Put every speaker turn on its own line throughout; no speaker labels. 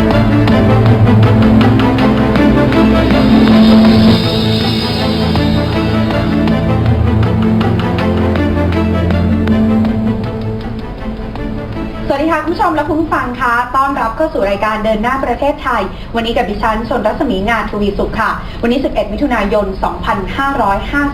สวั ฟังคะต้อนรับเข้าสู่รายการเดินหน้าประเทศไทย วันนี้กับดิฉันชนรัศมีงานทวีสุขค่ะ วันนี้ 11 มิถุนายน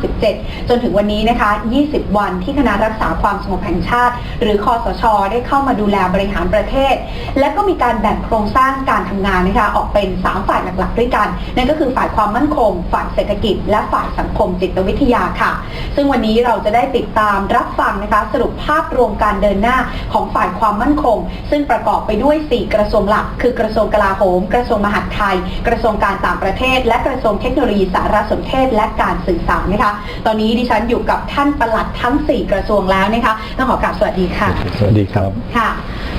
2557 จนถึงวันนี้นะคะ 20 วันที่คณะรักษาความสงบแห่งชาติ หรือคอสช ได้เข้ามาดูแลบริหารประเทศ และก็มีการแบ่งโครงสร้างการทำงานนะคะออกเป็น 3 ฝ่ายหลักๆ ด้วยกัน นั่นก็คือฝ่ายความมั่นคง ฝ่ายเศรษฐกิจ และฝ่ายสังคมจิตวิทยาค่ะ ซึ่งวันนี้เราจะได้ติดตามรับฟังนะคะสรุปภาพรวมการเดินหน้าของฝ่ายความมั่นคง ซึ่งประอบไปด้วย 4 กระทรวงหลัก คือกระทรวงกลาโหม กระทรวงมหาดไทย กระทรวงการต่างประเทศ และกระทรวงเทคโนโลยีสารสนเทศและการสื่อสารนะคะ ตอนนี้ดิฉันอยู่กับท่านปลัดทั้ง 4 กระทรวงแล้วนะคะต้องขอกราบสวัสดีค่ะ
สวัสดีครับ
ค่ะ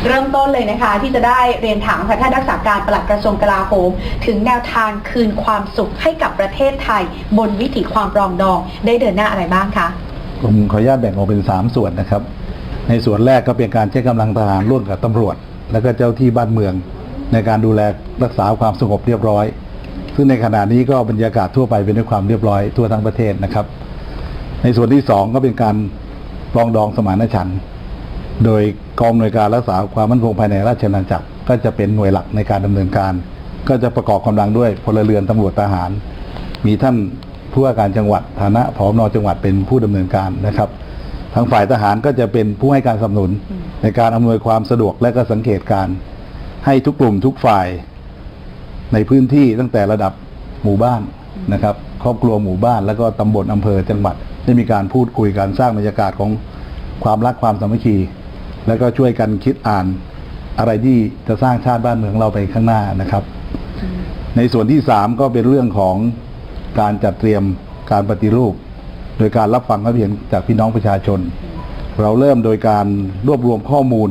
เริ่มต้นเลยนะคะที่จะได้เรียนถามค่ะท่านรักษาการปลัดกระทรวงกลาโหม ถึงแนวทางคืนความสุขให้กับประเทศไทย บนวิถีความปรองดอง ได้เดินหน้าอะไรบ้างคะ
ผมขออนุญาตแบ่งออกเป็น 3 ส่วนนะครับ ในส่วนแรกก็เป็นการใช้กำลังทหารร่วมกับตำรวจ และก็เจ้าที่บ้านเมือง ในการดูแลรักษาความสงบเรียบร้อย ซึ่งในขณะนี้ก็บรรยากาศทั่วไปเป็นด้วยความเรียบร้อยทั่วทั้งประเทศนะครับ ในส่วนที่2ก็เป็นการปรองดองสมานฉันท์โดยกองหน่วยการรักษาความมั่นคงภายในราชอาณาจักรก็จะเป็นหน่วยหลักในการดำเนินการ ก็จะประกอบกำลังด้วยพลเรือนตำรวจทหาร มีท่านผู้ว่าการจังหวัดฐานะผอนอจังหวัดเป็นผู้ดำเนินการนะครับางฝ่ายทหารก็จะเป็นผู้ให้การสนับสนุน
อืม
ในการอำนวยความสะดวกและก็สังเกตการณ์ให้ทุกกลุ่มทุกฝ่ายในพื้นที่ตั้งแต่ระดับหมู่บ้านนะครับ ครอบครัวหมู่บ้านแล้วก็ตำบลอำเภอจังหวัดได้มีการพูดคุยกันสร้างบรรยากาศของความรักความสามัคคี แล้วก็ช่วยกันคิดอ่านอะไรที่จะสร้างชาติบ้านเมืองเราไปข้างหน้านะครับ ในส่วนที่สามก็เป็นเรื่องของการจัดเตรียมการปฏิรูป โดยการรับฟังความเห็นจากพี่น้องประชาชน เราเริ่มโดยการรวบรวมข้อมูล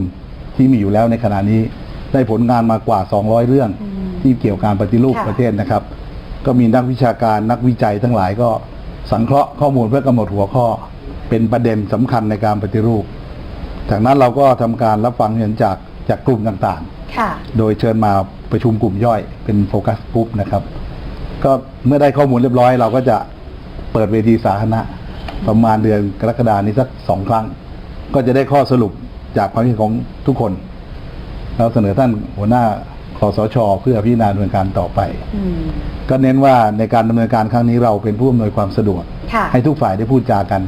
ที่มีอยู่แล้วในขณะนี้ ได้ผลงานมากว่า 200 เรื่อง
อืม
ที่เกี่ยวกับการปฏิรูป
ค่ะ
ประเทศนะครับ ก็มีนักวิชาการนักวิจัยทั้งหลายก็สังเคราะห์ข้อมูลเพื่อกำหนดหัวข้อ เป็นประเด็นสำคัญในการปฏิรูป จากนั้นเราก็ทำการรับฟังเห็นจากจากกลุ่มต่างๆ
ค่ะ
โดยเชิญมาประชุมกลุ่มย่อยเป็นโฟกัสกลุ่มนะครับ ก็เมื่อได้ข้อมูลเรียบร้อย เราก็จะเปิดเวทีสาธารณะ ประมาณเดือนกรกฎานี้สักสองครั้ง ก็จะได้ข้อสรุปจากความเห็นของทุกคน แล้วเสนอท่านหัวหน้าคอสชเพื่อพิจารณาดำเนินการต่อไป
อืม
ก็เน้นว่าในการดำเนินการครั้งนี้เราเป็นผู้อำนวยความสะดวก
ค่ะ
ให้ทุกฝ่ายได้พูดจากัน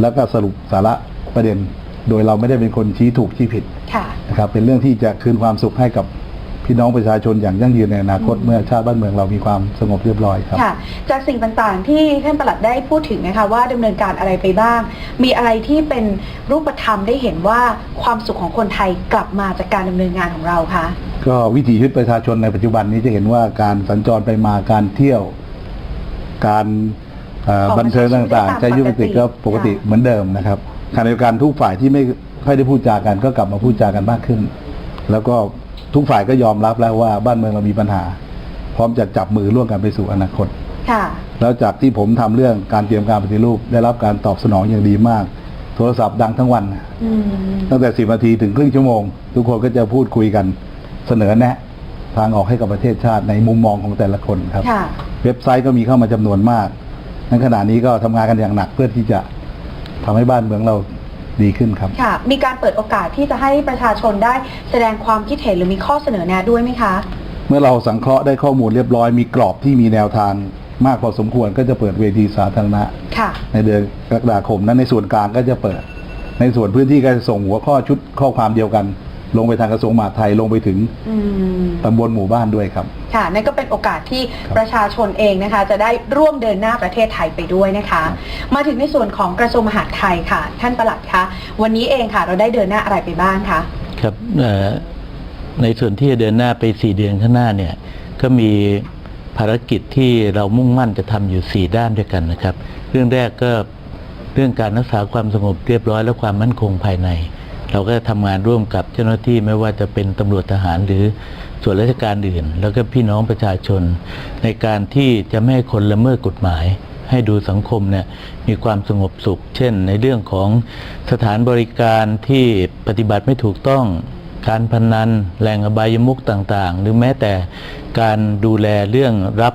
แล้วก็สรุปสาระประเด็น โดยเราไม่ได้เป็นคนชี้ถูกชี้ผิด
ค่ะ
นะครับเป็นเรื่องที่จะคืนความสุขให้กับ พี่น้องประชาชนอย่างยั่งยืนในอนาคต
อืม
เมื่อชาติบ้านเมืองเรามีความสงบเรียบร้อยครับ
ค่ะ จากสิ่งต่างๆที่ท่านปลัดได้พูดถึงนะคะว่าดำเนินการอะไรไปบ้าง มีอะไรที่เป็นรูปธรรมได้เห็นว่าความสุขของคนไทยกลับมาจากการดำเนินงานของเราคะ
ก็วิถีชีวิตประชาชนในปัจจุบันนี้จะเห็นว่าการสัญจรไปมาการเที่ยว การเอ่อ
ออกมา
บันเทิงต่าง
ใช้
ๆ
ชีวิตได้ตาม
ใช้ชีวิตปกติก็
ปกติ
ปกติ
ค่ะ
เหมือนเดิมนะครับขณะเดียวกันทุกฝ่ายที่ไม่ค่อยได้พูดจากันก็กลับมาพูดจากันมากขึ้น แล้วก็ ทุกฝ่ายก็ยอมรับแล้วว่าบ้านเมืองเรามีปัญหา พร้อมจะจับมือร่วมกันไปสู่อนาคต
ค่ะ
แล้วจากที่ผมทำเรื่องการเตรียมการปฏิรูป ได้รับการตอบสนองอย่างดีมาก โทรศัพท์ดังทั้งวัน
อืม
ตั้งแต่สิบนาทีถึงครึ่งชั่วโมง ทุกคนก็จะพูดคุยกันเสนอแนะ ทางออกให้กับประเทศชาติในมุมมองของแต่ละคนครับ
ค่ะ
เว็บไซต์ก็มีเข้ามาจำนวนมากในขณะนี้ก็ทำงานกันอย่างหนักเพื่อที่จะทำให้บ้านเมืองเรา ดีขึ้นครับ
ค่ะ มีการเปิดโอกาสที่จะให้ประชาชนได้แสดงความคิดเห็นหรือมีข้อเสนอแนะด้วยไหมคะ
เมื่อเราสังเคราะห์ได้ข้อมูลเรียบร้อย มีกรอบที่มีแนวทางมากพอสมควรก็จะเปิดเวทีสาธารณะ
ค่ะ
ในเดือนกรกฎาคมนั้นในส่วนกลางก็จะเปิด ในส่วนพื้นที่ก็จะส่งหัวข้อชุดข้อความเดียวกัน ลงไปทางกระทรวงมหาดไทยลงไปถึง
อืม
ตำบลหมู่บ้านด้วยครับ
ค่ะนั่นก็เป็นโอกาสที่
ครับ
ประชาชนเองนะคะ จะได้ร่วมเดินหน้าประเทศไทยไปด้วยนะคะ มาถึงในส่วนของกระทรวงมหาดไทยค่ะ ท่านปลัดคะวันนี้เองค่ะ เราได้เดินหน้าอะไรไปบ้างคะ
ครับเอ่อในส่วนที่จะเดินหน้าไป 4 เดือนข้างหน้าเนี่ยก็มีภารกิจที่เรามุ่งมั่นจะทำอยู่ 4 ด้านด้วยกันนะครับ เรื่องแรกก็เรื่องการรักษาความสงบเรียบร้อยและความมั่นคงภายใน เราก็ทำงานร่วมกับเจ้าหน้าที่ไม่ว่าจะเป็นตำรวจทหารหรือส่วนราชการอื่น แล้วก็พี่น้องประชาชน ในการที่จะไม่ให้คนละเมิดกฎหมาย ให้ดูสังคมเนี่ยมีความสงบสุข เช่น ในเรื่องของสถานบริการที่ปฏิบัติไม่ถูกต้องการพนันแหล่งอบายมุกต่างๆ หรือแม้แต่การดูแลเรื่องรับ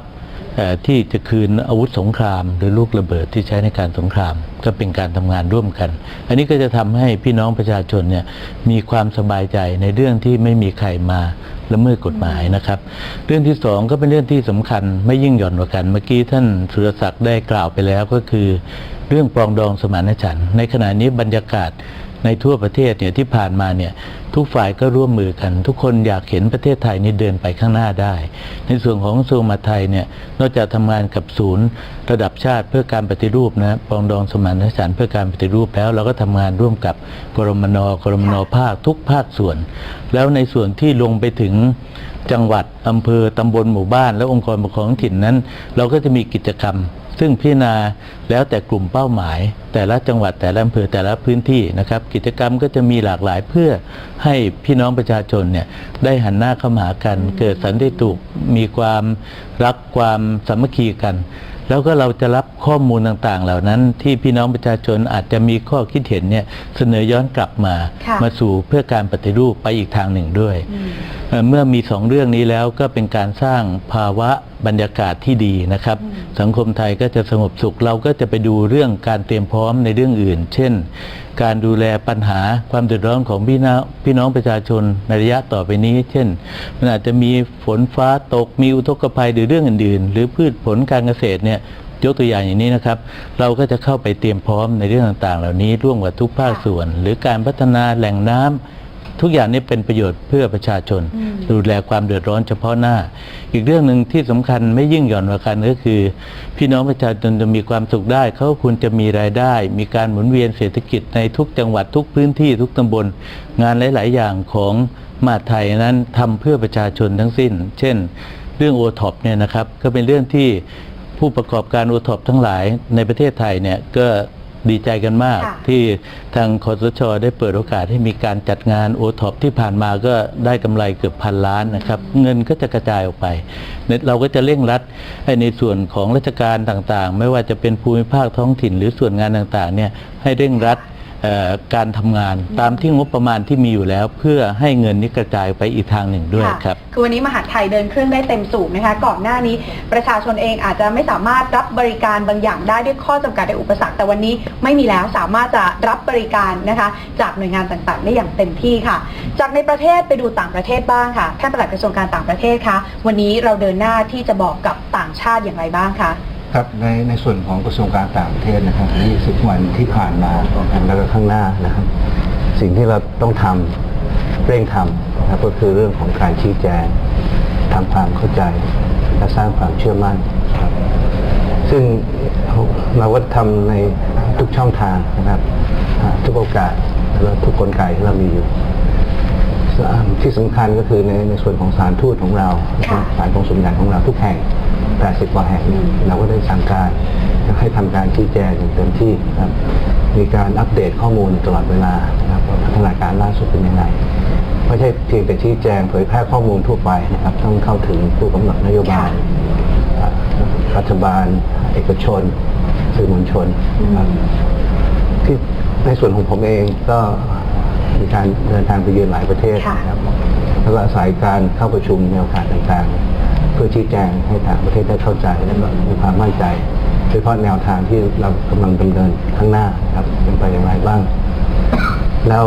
ที่จะคืนอาวุธสงคราม หรือลูกระเบิดที่ใช้ในการสงคราม ก็เป็นการทำงานร่วมกัน อันนี้ก็จะทำให้พี่น้องประชาชนเนี่ยมีความสบายใจในเรื่องที่ไม่มีใครมาละเมิดกฎหมายนะครับ เรื่องที่สองก็เป็นเรื่องที่สำคัญไม่ยิ่งหย่อนกว่ากัน เมื่อกี้ท่านสุรศักดิ์ได้กล่าวไปแล้วก็คือ เรื่องปรองดองสมานฉันท์ในขณะนี้บรรยากาศในทั่วประเทศเนี่ยที่ผ่านมาเนี่ย ทุกฝ่ายก็ร่วมมือกัน ทุกคนอยากเห็นประเทศไทยนี่เดินไปข้างหน้าได้ ในส่วนของกระทรวงมหาดไทยเนี่ยนอกจากทำงานกับศูนย์ ระดับชาติเพื่อการปฏิรูปนะปองดองสมานฉันท์เพื่อการปฏิรูปแล้วเราก็ทำงานร่วมกับกรมนกรมนภาคทุกภาคส่วน แล้วในส่วนที่ลงไปถึงจังหวัดอำเภอตำบลหมู่บ้าน และองค์กรปกครองท้องถิ่นนั้น เราก็จะมีกิจกรรม ซึ่งพิจารณาแล้วแต่กลุ่มเป้าหมาย แต่ละจังหวัดแต่ละอำเภอแต่ละพื้นที่นะครับ กิจกรรมก็จะมีหลากหลายเพื่อให้พี่น้องประชาชนเนี่ยได้หันหน้าเข้ามาหากัน เกิดสันติสุขมีความรักความสามัคคีกัน แล้วก็เราจะรับข้อมูลต่างๆ เหล่านั้นที่พี่น้องประชาชนอาจจะมีข้อคิดเห็นเนี่ยเสนอย้อนกลับมา
ค่ะ
มาสู่เพื่อการปฏิรูปไปอีกทางหนึ่งด้วย
อืม
เอ่อเมื่อมีสองเรื่องนี้แล้วก็เป็นการสร้างภาวะบรรยากาศที่ดีนะครับ สังคมไทยก็จะสงบสุขเราก็จะไปดูเรื่องการเตรียมพร้อมในเรื่องอื่น เช่น การดูแลปัญหาความเดือดร้อนของพี่น้องพี่น้องประชาชนในระยะต่อไปนี้ เช่นมันอาจจะมีฝนฟ้าตกมีอุทกภัยหรือเรื่องอื่น ๆ หรือพืชผลการเกษตรเนี่ยยกตัวอย่างอย่างนี้นะครับ เราก็จะเข้าไปเตรียมพร้อมในเรื่องต่างๆ เหล่านี้ร่วมกับทุกภาคส่วน หรือการพัฒนาแหล่งน้ำ ทุกอย่างนี้เป็นประโยชน์เพื่อประชาชน
อืม
ดูแลความเดือดร้อนเฉพาะหน้า อีกเรื่องหนึ่งที่สำคัญไม่ยิ่งหย่อนกว่ากันก็คือ พี่น้องประชาชนจะมีความสุขได้ เขาควรจะมีรายได้ มีการหมุนเวียนเศรษฐกิจในทุกจังหวัดทุกพื้นที่ทุกตำบล งานหลาย ๆ อย่างของมหาดไทยนั้นทำเพื่อประชาชนทั้งสิ้น เช่น เรื่องโอท็อปเนี่ยนะครับก็เป็นเรื่องที่ผู้ประกอบการโอท็อปทั้งหลายในประเทศไทยเนี่ยก็ ดีใจกันมาก
ค่ะ
ที่ทางคอสชได้เปิดโอกาสให้มีการจัดงานโอท็อปที่ผ่านมาก็ได้กำไรเกือบพันล้านนะครับ เงินก็จะกระจายออกไปเนี่ยเราก็จะเร่งรัดให้ในส่วนของราชการต่างๆ ไม่ว่าจะเป็นภูมิภาคท้องถิ่นหรือส่วนงานต่างๆเนี่ยให้เร่งรัดเอ่อ การทำงานตามที่งบประมาณที่มีอยู่แล้ว เพื่อให้เงินนี้กระจายไปอีกทางหนึ่งด้วยะครับ
คือวันนี้มหาดไทยเดินเครื่องได้เต็มสูบนะคะก่อนหน้านี้ประชาชนเองอาจจะไม่สามารถรับบริการบางอย่างได้ด้วยข้อจำกัดในอุปสรรคแต่วันนี้ไม่มีแล้วสามารถจะรับบริการนะคะ จากหน่วยงานต่างๆได้อย่างเต็มที่ค่ะ จากในประเทศไปดูต่างประเทศบ้างค่ะท่านปลัดกระทรวงการต่างประเทศคะวันนี้เราเดินหน้าที่จะบอกกับต่างชาติอย่างไรบ้างคะ
ครับในในส่วนของกระทรวงการต่างประเทศนะครับ20วันที่ผ่านมาแล้วก็ข้างหน้านะครับ สิ่งที่เราต้องทำเร่งทำนะครับก็คือเรื่องของการชี้แจงทำความเข้าใจ และสร้างความเชื่อมั่นครับซึ่งเราก็ทำในทุกช่องทางนะครับทุกโอกาสและทุกกลไกที่เรามีอยู่ที่สำคัญก็คือในในส่วนของสารทูตของเราสารกงสุลใหญ่ของเราทุกแห่ง 80 กว่าแห่งเนี่ยเราก็ได้สั่งการให้ทำการชี้แจงอย่างเต็มที่นะครับมีการอัปเดตข้อมูลตลอดเวลานะครับว่าพัฒนาการล่าสุดเป็นยังไงไม่ใช่เพียงแต่ชี้แจงเผยแพร่ข้อมูลทั่วไปนะครับ ต้องเข้าถึงผู้กำหนดนโยบายอ่ารัฐบาล เอกชน สื่อมวลชนนะครับที่ในส่วนของผมเองก็มีการเดินทางไปเยือนหลายประเทศ
ค่ะ
นะครับแล้วก็อาศัยการเข้าประชุมในโอกาสต่างๆเพื่อชี้แจงให้ต่างประเทศได้เข้าใจและก็มีความมั่นใจโดยเฉพาะแนวทางที่เรากำลังดำเนินข้างหน้านะครับเป็นไปอย่างไรบ้าง แล้ว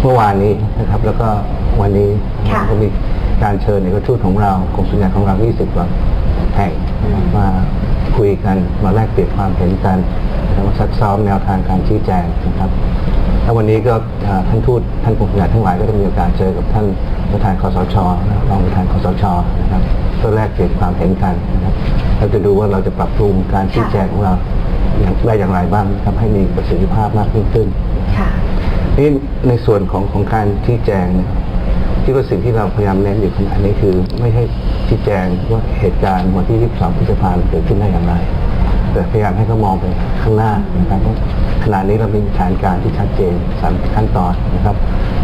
เมื่อวานนี้นะครับ แล้วก็วันนี้
ค่ะ
ก็มีการเชิญเอกทูตของเรากองสุลใหญ่ของเรา 20กว่าแห่งนะครับมาคุยกันมาแลกเปลี่ยนความเห็นกันแล้วมาซักซ้อมแนวทางการชี้แจงนะครับแล้ววันนี้ก็อ่าท่านทูตท่านกองสุลใหญ่ทั้งหลายก็ได้มีโอกาสเจอกับท่าน ประธานคอสชนะครับรองประธานคอสชนะครับเพื่อแลกเปลี่ยนความเห็นกันนะครับเราจะดูว่าเราจะปรับปรุงการชี้แจงของเราอย่างได้อย่างไรบ้างนะครับให้มีประสิทธิภาพมากยิ่งขึ้น
ค่ะ
นี่ในส่วนของของการชี้แจงเนี่ยที่ว่าสิ่งที่เราพยายามเน้นอยู่ขณะนี้คือ ไม่ให้ชี้แจงว่าเหตุการณ์วันที่ 22 พฤษภาคมเกิดขึ้นได้อย่างไร แต่พยายามให้เขามองไปข้างหน้านะครับว่าขณะนี้เรามีแผนการที่ชัดเจนสามขั้นตอนนะครับ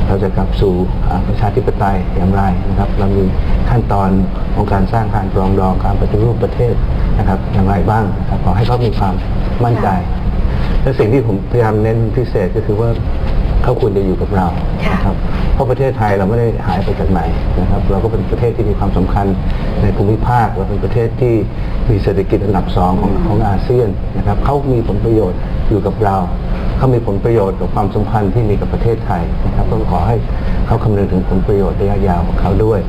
เราจะกลับสู่อ่าประชาธิปไตยอย่างไรนะครับ เรามีขั้นตอนของการสร้างการปรองดองการปฏิรูปประเทศนะครับ อย่างไรบ้างนะครับขอให้เขามีความมั่นใจ และสิ่งที่ผมพยายามเน้นพิเศษก็คือว่าเขาควรจะอยู่กับเรา
ค่ะ
นะครับเพราะประเทศไทยเราไม่ได้หายไปจากไหนนะครับ เราก็เป็นประเทศที่มีความสำคัญในภูมิภาคเราเป็นประเทศที่มีเศรษฐกิจอันดับสองของของอาเซียนนะครับเขามีผลประโยชน์อยู่กับเรา เขามีผลประโยชน์กับความสัมพันธ์ที่มีกับประเทศไทยนะครับก็ขอให้เขาคำนึงถึงผลประโยชน์ระยะยาวของเขาด้วย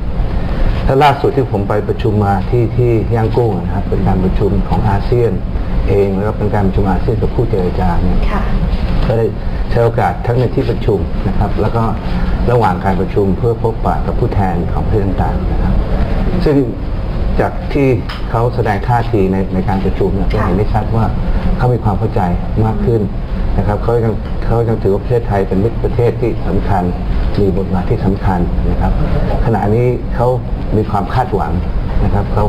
ถ้าล่าสุดที่ผมไปประชุมมาที่ที่ย่างกุ้งนะครับเป็นการประชุมของอาเซียนเองแล้วก็เป็นการประชุมอาเซียนกับผู้เจรจาเนี่ย
ค่ะ
ก็ได้ใช้โอกาสทั้งในที่ประชุมนะครับ แล้วก็ระหว่างการประชุมเพื่อพบปะกับผู้แทนของประเทศต่างๆนะครับ ซึ่งจากที่เขาแสดงท่าทีในในการประชุมเนี่ยก็เห็นได้ชัดว่าเขามีความเข้าใจมากขึ้น นะครับเขายังเขายังถือว่าประเทศไทยเป็นมิตรประเทศที่สำคัญ มีบทบาทที่สำคัญนะครับ ขณะนี้เขามีความคาดหวังนะครับเขา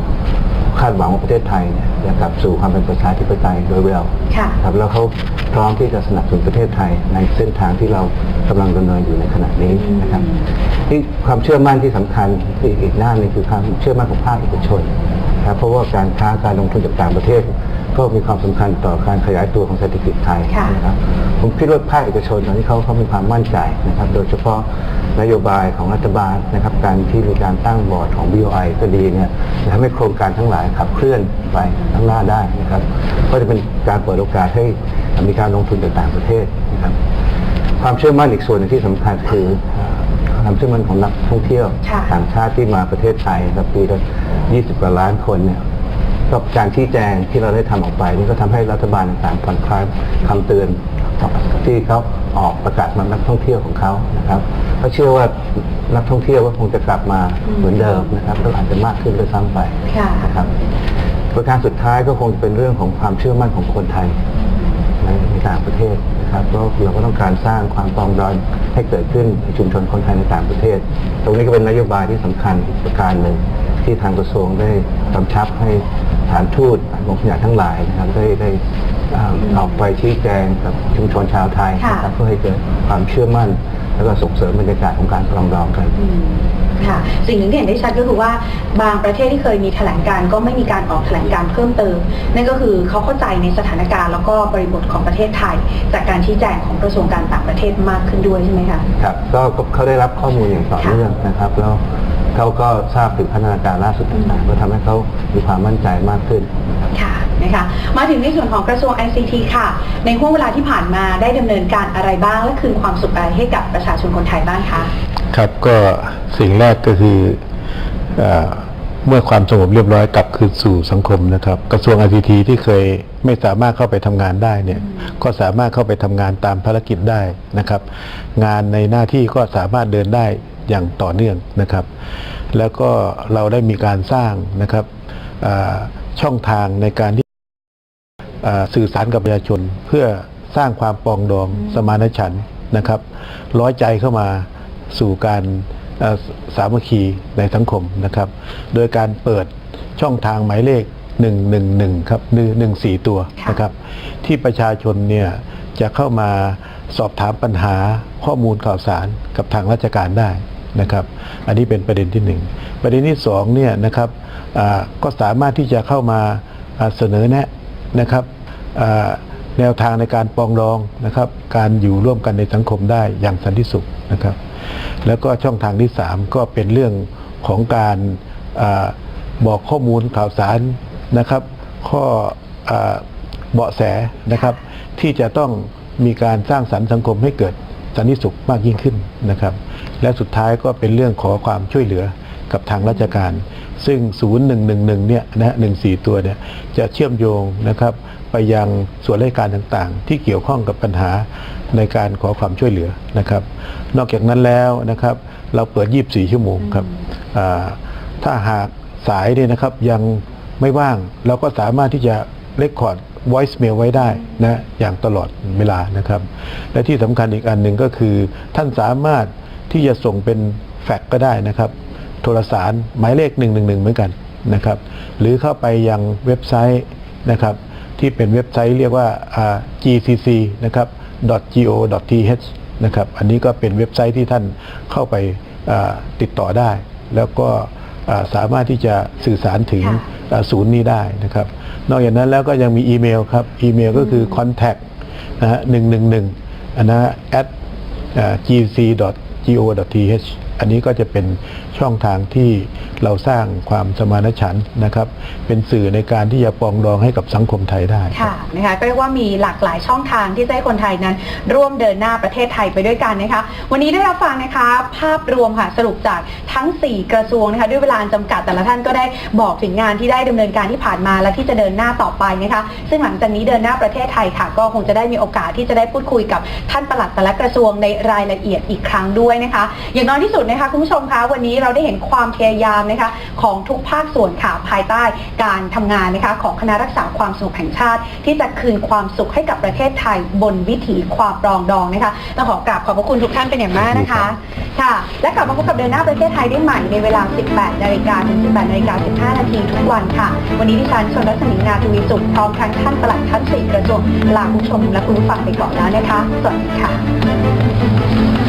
คาดหวังว่าประเทศไทยเนี่ยจะกลับสู่ความเป็นประชาธิปไตยโดยเร็ว
ค่ะ
ครับแล้วเขาพร้อมที่จะสนับสนุนประเทศไทยในเส้นทางที่เรากำลังดำเนินอยู่ในขณะนี้นะครับที่ความเชื่อมั่นที่สำคัญที่อีกด้านหนึงคือความเชื่อมั่นของภาคเอกชนครับเพราะว่าการค้าการลงทุนจากต่างประเทศ ก็มีความสำคัญต่อการขยายตัวของเศรษฐกิจไทย
ค่ะ
นะครับผมคิดว่าภาคเอกชนตอนนี้เขาเขามีความมั่นใจนะครับ โดยเฉพาะนโยบายของรัฐบาลนะครับ การที่มีการตั้งบอร์ดของ BOI ก็ดีเนี่ยจะทำให้โครงการทั้งหลายขับเคลื่อนไปข้างหน้าได้นะครับ ก็จะเป็นการเปิดโอกาสให้มีการลงทุนจากต่างประเทศนะครับ ความเชื่อมั่นอีกส่วนหนึงที่สำคัญคือเอ่อความเชื่อมั่นของนักท่องเที่ยว
ค่ะ
ต่างชาติที่มาประเทศไทยครับปีละ20กว่าล้านคนเนี่ย ก็การชี้แจงที่เราได้ทำออกไปนี่ก็ทำให้รัฐบาลต่างๆผ่อนคลายคำเตือนที่เขาออกประกาศมานักท่องเที่ยวของเขานะครับก็เชื่อว่านักท่องเที่ยวก็คงจะกลับมาเหมือนเดิมนะครับแล้วอาจจะมากขึ้นด้วยซ้ำไป
ค่ะ
นะครับประการสุดท้ายก็คงเป็นเรื่องของความเชื่อมั่นของคนไทยในในต่างประเทศนะครับเพราะเราก็ต้องการสร้างความปรองดองให้เกิดขึ้นในชุมชนคนไทยในต่างประเทศ ตรงนี้ก็เป็นนโยบายที่สำคัญอีกประการหนึ่งที่ทางกระทรวงได้กำชับให้ส ถานทูตของขยะทั้งหลายนะครับได้ได้อ่าออกไปชี้แจงกับชุมชนชาวไทยนะครับ
ค่ะ
เพื่อให้เกิดความเชื่อมั่น แล้วก็ส่งเสริมบรรยากาศของการปรองดองกัน
อืมค่ะสิ่งหนึ่งที่เห็นได้ชัดก็คือว่าบางประเทศที่เคยมีแถลงการณ์ก็ไม่มีการออกแถลงการณ์เพิ่มเติม นั่นก็คือเขาเข้าใจในสถานการณ์แล้วก็บริบทของประเทศไทย จากการชี้แจงของกระทรวงการต่างประเทศมากขึ้นด้วยใช่ไหมคะ
ครับก็ก็เขาได้รับข้อมูลอย่างต่อเนื่องนะครับแล้ว เขาก็ทราบถึงพัฒนาการล่าสุดต่างๆก็ทำให้เขามีความมั่นใจมากขึ้น
ค่ะนะคะมาถึงในส่วนของกระทรวง ICT ค่ะ ในห่วงเวลาที่ผ่านมาได้ดำเนินการอะไรบ้าง และคืนความสุขอะไรให้กับประชาชนคนไทยบ้างคะ
ครับก็สิ่งแรกก็คือเออเมื่อความสงบเรียบร้อยกลับคืนสู่สังคมนะครับ กระทรวง ICT ที่เคยไม่สามารถเข้าไปทำงานได้เนี่ยก็สามารถเข้าไปทำงานตามภารกิจได้นะครับ งานในหน้าที่ก็สามารถเดินได้ อย่างต่อเนื่องนะครับ แล้วก็เราได้มีการสร้างนะครับอ่าช่องทางในการที่อ่าสื่อสารกับประชาชน เพื่อสร้างความปรองดองสมานฉันท์นะครับร้อยใจเข้ามาสู่การเอ่อสามัคคีในสังคมนะครับ โดยการเปิดช่องทางหมายเลข 111 ครับ114 ตัว
ค่ะ
นะครับ ที่ประชาชนเนี่ยจะเข้ามาสอบถามปัญหาข้อมูลข่าวสารกับทางราชการได้ นะครับ อันนี้เป็นประเด็นที่หนึ่งประเด็นที่สองเนี่ยนะครับก็สามารถที่จะเข้ามาเสนอแนะนะครับแนวทางในการปองดองนะครับ การอยู่ร่วมกันในสังคมได้อย่างสันติสุขนะครับ แล้วก็ช่องทางที่สามก็เป็นเรื่องของการอบอกข้อมูลข่าวสารนะครับ ข้อเบาะแสนะครับ ที่จะต้องมีการสร้างสรรค์สังคมให้เกิด สันติสุขมากยิ่งขึ้นนะครับ และสุดท้ายก็เป็นเรื่องขอความช่วยเหลือกับทางราชการ ซึ่ง 0111 เนี่ยนะฮะ14 ตัวเนี่ยจะเชื่อมโยงนะครับไปยังส่วนราชการต่างๆ ที่เกี่ยวข้องกับปัญหาในการขอความช่วยเหลือนะครับ นอกจากนั้นแล้วนะครับ เราเปิด 24 ชั่วโมงครับถ้าหากสายเนี่ยนะครับยังไม่ว่างเราก็สามารถที่จะเลคคอร์ด voice mail ไว้ได้นะอย่างตลอดเวลานะครับ และที่สำคัญอีกอันหนึ่งก็คือ ท่านสามารถที่จะส่งเป็นแฟกซ์ก็ได้นะครับ โทรสารหมายเลข 111 เหมือนกันนะครับ หรือเข้าไปยังเว็บไซต์นะครับ ที่เป็นเว็บไซต์เรียกว่า gcc นะครับ .go.th นะครับ อันนี้ก็เป็นเว็บไซต์ที่ท่านเข้าไปติดต่อได้ แล้วก็ สามารถที่จะสื่อสารถึง
ค่ะ
อ่าศูนย์นี้ได้นะครับ นอกจากนั้นแล้วก็ยังมีอีเมลครับ อีเมลก็คือ contact นะฮะ111อันนะ at gc go.th อันนี้ก็จะเป็นช่องทางที่เราสร้างความสมานฉันท์นะครับ เป็นสื่อในการที่จะปองดองให้กับสังคมไทยได้
ค่ะนะคะก็เรียกว่ามีหลากหลายช่องทางที่จะให้คนไทยนั้น ร่วมเดินหน้าประเทศไทยไปด้วยกันนะคะ วันนี้ได้รับฟังนะคะ ภาพรวมค่ะสรุปจากทั้ง 4 กระทรวงนะคะ ด้วยเวลาอันจำกัดแต่ละท่านก็ได้บอกถึงงานที่ได้ดำเนินการที่ผ่านมาและที่จะเดินหน้าต่อไปนะคะ ซึ่งหลังจากนี้เดินหน้าประเทศไทยค่ะ ก็คงจะได้มีโอกาสที่จะได้พูดคุยกับท่านปลัดแต่ละกระทรวงในรายละเอียดอีกครั้งด้วยนะคะ อย่างน้อยที่สุดนะคะคุณผู้ชมคะวันนี้เราได้เห็นความพยายามนะคะของทุกภาคส่วนค่ะภายใต้การทำงานนะคะของคณะรักษาความสงบแห่งชาติ ที่จะคืนความสุขให้กับประเทศไทยบนวิถีความปรองดองนะคะต้องขอกราบขอบพระคุณทุกท่านเป็นอย่างมากนะคะค่ะ และกลับมาพบกับเดินหน้าประเทศไทยได้ใหม่ในเวลา 18 นาฬิกาถึง 18 นาฬิกา 15 นาทีทุกวันค่ะ วันนี้ดิฉันชนรัศมีนาทวีสุขพร้อมทั้งท่านปลัดทั้งสี่กระทรวงลาคุณผู้ชมและคุณผู้ฟังไปก่อนแล้วนะคะ สวัสดีค่ะ